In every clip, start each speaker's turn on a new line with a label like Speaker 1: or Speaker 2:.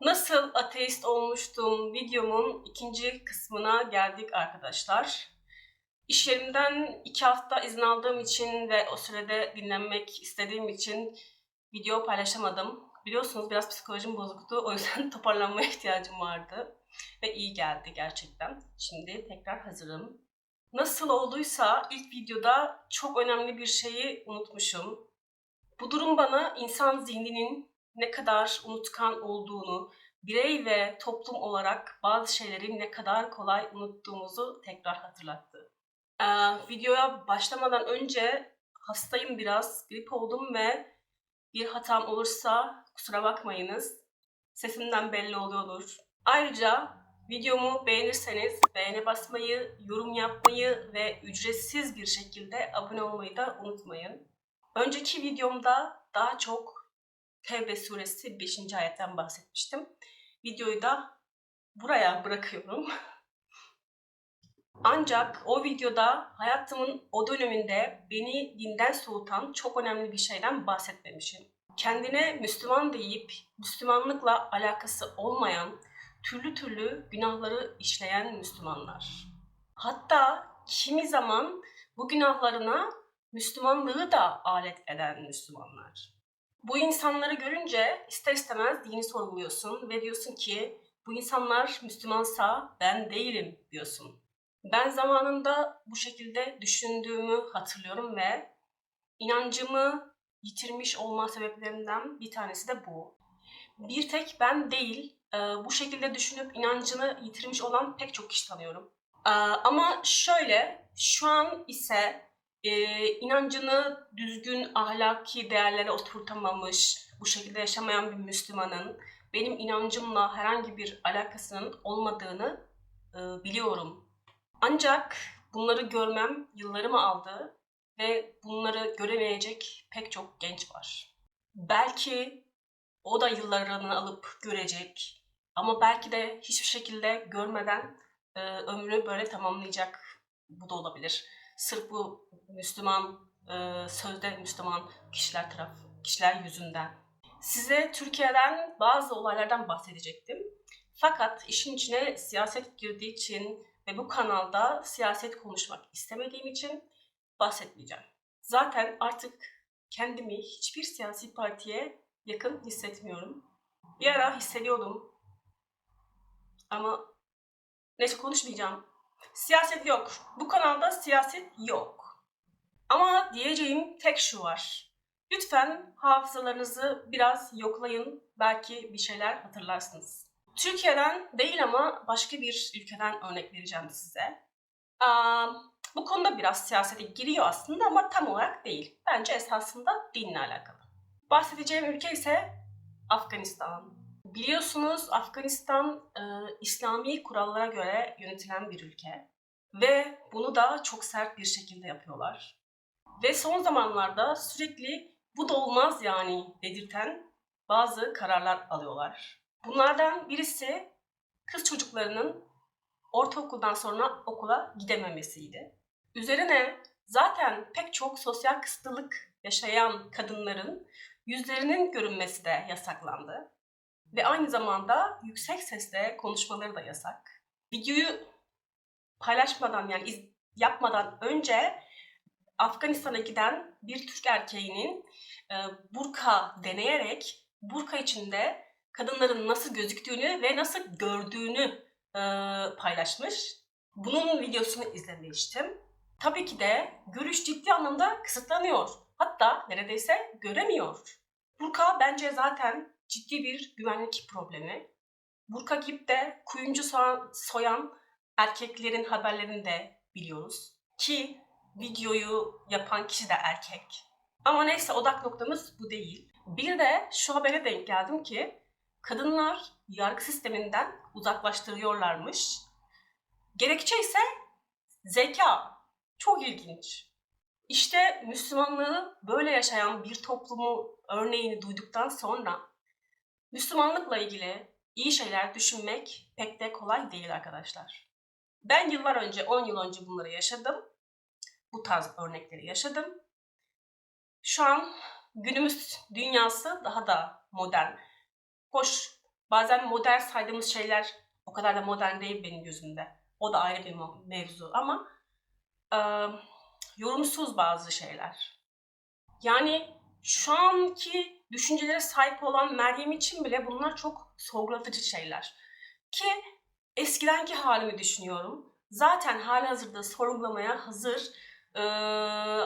Speaker 1: Nasıl ateist olmuştum videomun ikinci kısmına geldik arkadaşlar. İş yerimden iki hafta izin aldığım için ve o sürede dinlenmek istediğim için video paylaşamadım. Biliyorsunuz biraz psikolojim bozuktu. O yüzden toparlanmaya ihtiyacım vardı. Ve iyi geldi gerçekten. Şimdi tekrar hazırım. Nasıl olduysa ilk videoda çok önemli bir şeyi unutmuşum. Bu durum bana insan zihninin ne kadar unutkan olduğunu, birey ve toplum olarak bazı şeyleri ne kadar kolay unuttuğumuzu tekrar hatırlattı. Ee, videoya başlamadan önce hastayım biraz, grip oldum ve bir hatam olursa kusura bakmayınız. Sesimden belli oluyordur. Ayrıca videomu beğenirseniz beğene basmayı, yorum yapmayı ve ücretsiz bir şekilde abone olmayı da unutmayın. Önceki videomda daha çok Tevbe suresi 5. ayetten bahsetmiştim. Videoyu da buraya bırakıyorum. Ancak o videoda hayatımın o döneminde beni dinden soğutan çok önemli bir şeyden bahsetmemişim. Kendine Müslüman deyip Müslümanlıkla alakası olmayan türlü türlü günahları işleyen Müslümanlar. Hatta kimi zaman bu günahlarına Müslümanlığı da alet eden Müslümanlar. Bu insanları görünce ister istemez dini sorguluyorsun ve diyorsun ki bu insanlar Müslümansa ben değilim diyorsun. Ben zamanında bu şekilde düşündüğümü hatırlıyorum ve inancımı yitirmiş olma sebeplerinden bir tanesi de bu. Bir tek ben değil, e, bu şekilde düşünüp inancını yitirmiş olan pek çok kişi tanıyorum. E, ama şöyle, şu an ise e, inancını düzgün ahlaki değerlere oturtamamış, bu şekilde yaşamayan bir Müslümanın benim inancımla herhangi bir alakasının olmadığını e, biliyorum. Ancak bunları görmem yıllarımı aldı ve bunları göremeyecek pek çok genç var. Belki o da yıllarını alıp görecek ama belki de hiçbir şekilde görmeden e, ömrünü böyle tamamlayacak. Bu da olabilir. Sırf bu Müslüman, e, sözde Müslüman kişiler taraf, kişiler yüzünden. Size Türkiye'den bazı olaylardan bahsedecektim. Fakat işin içine siyaset girdiği için ve bu kanalda siyaset konuşmak istemediğim için bahsetmeyeceğim. Zaten artık kendimi hiçbir siyasi partiye yakın hissetmiyorum. Bir ara hissediyordum. Ama neyse konuşmayacağım. Siyaset yok. Bu kanalda siyaset yok. Ama diyeceğim tek şu var. Lütfen hafızalarınızı biraz yoklayın. Belki bir şeyler hatırlarsınız. Türkiye'den değil ama başka bir ülkeden örnek vereceğim size. Aa, bu konuda biraz siyasete giriyor aslında ama tam olarak değil. Bence esasında dinle alakalı. Bahsedeceğim ülke ise Afganistan. Biliyorsunuz Afganistan e, İslami kurallara göre yönetilen bir ülke ve bunu da çok sert bir şekilde yapıyorlar. Ve son zamanlarda sürekli bu da olmaz yani dedirten bazı kararlar alıyorlar. Bunlardan birisi kız çocuklarının ortaokuldan sonra okula gidememesiydi. Üzerine zaten pek çok sosyal kısıtlılık yaşayan kadınların yüzlerinin görünmesi de yasaklandı. Ve aynı zamanda yüksek sesle konuşmaları da yasak. Videoyu paylaşmadan yani iz, yapmadan önce Afganistan'a giden bir Türk erkeğinin e, burka deneyerek burka içinde kadınların nasıl gözüktüğünü ve nasıl gördüğünü e, paylaşmış. Bunun videosunu izlemiştim. Tabii ki de görüş ciddi anlamda kısıtlanıyor. Hatta neredeyse göremiyor. Burka bence zaten ciddi bir güvenlik problemi. Burka de kuyumcu soyan erkeklerin haberlerini de biliyoruz. Ki videoyu yapan kişi de erkek. Ama neyse odak noktamız bu değil. Bir de şu habere denk geldim ki kadınlar yargı sisteminden uzaklaştırıyorlarmış. Gerekçe ise zeka. Çok ilginç. İşte Müslümanlığı böyle yaşayan bir toplumu örneğini duyduktan sonra Müslümanlıkla ilgili iyi şeyler düşünmek pek de kolay değil arkadaşlar. Ben yıllar önce, 10 yıl önce bunları yaşadım. Bu tarz örnekleri yaşadım. Şu an günümüz dünyası daha da modern. Hoş bazen modern saydığımız şeyler o kadar da modern değil benim gözümde. O da ayrı bir mevzu ama e, yorumsuz bazı şeyler. Yani şu anki düşüncelere sahip olan Meryem için bile bunlar çok sorgulatıcı şeyler. Ki eskidenki halimi düşünüyorum. Zaten halihazırda sorgulamaya hazır, e,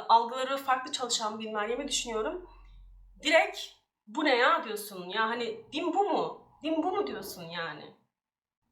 Speaker 1: algıları farklı çalışan bir Meryem'i düşünüyorum. Direkt bu ne ya diyorsun ya hani din bu mu? Din bu mu diyorsun yani?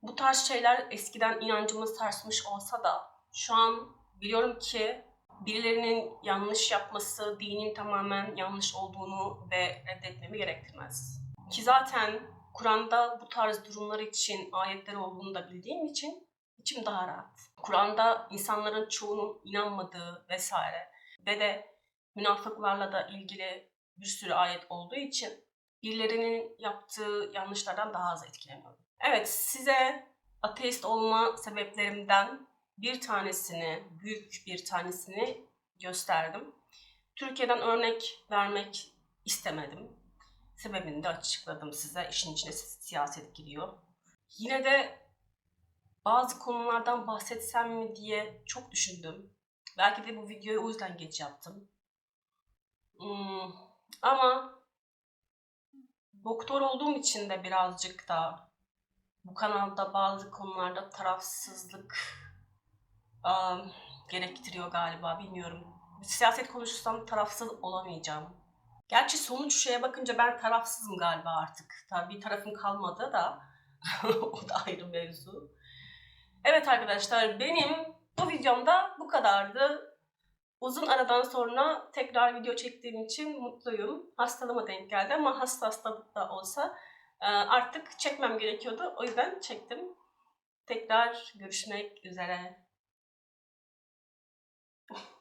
Speaker 1: Bu tarz şeyler eskiden inancımız sarsmış olsa da şu an biliyorum ki birilerinin yanlış yapması dinin tamamen yanlış olduğunu ve reddetmemi gerektirmez. Ki zaten Kur'an'da bu tarz durumlar için ayetler olduğunu da bildiğim için içim daha rahat. Kur'an'da insanların çoğunun inanmadığı vesaire ve de münafıklarla da ilgili bir sürü ayet olduğu için birilerinin yaptığı yanlışlardan daha az etkileniyorum. Evet size ateist olma sebeplerimden bir tanesini, büyük bir tanesini gösterdim. Türkiye'den örnek vermek istemedim. Sebebini de açıkladım size. İşin içine si- siyaset giriyor. Yine de bazı konulardan bahsetsem mi diye çok düşündüm. Belki de bu videoyu o yüzden geç yaptım. Hmm, ama doktor olduğum için de birazcık da bu kanalda bazı konularda tarafsızlık ım, gerektiriyor galiba bilmiyorum. Siyaset konuşursam tarafsız olamayacağım. Gerçi sonuç şeye bakınca ben tarafsızım galiba artık. Tabii bir tarafım kalmadı da o da ayrı mevzu. Evet arkadaşlar benim bu videomda bu kadardı. Uzun aradan sonra tekrar video çektiğim için mutluyum. Hastalığıma denk geldi ama hasta hastalık da olsa e, artık çekmem gerekiyordu. O yüzden çektim. Tekrar görüşmek üzere. Oh.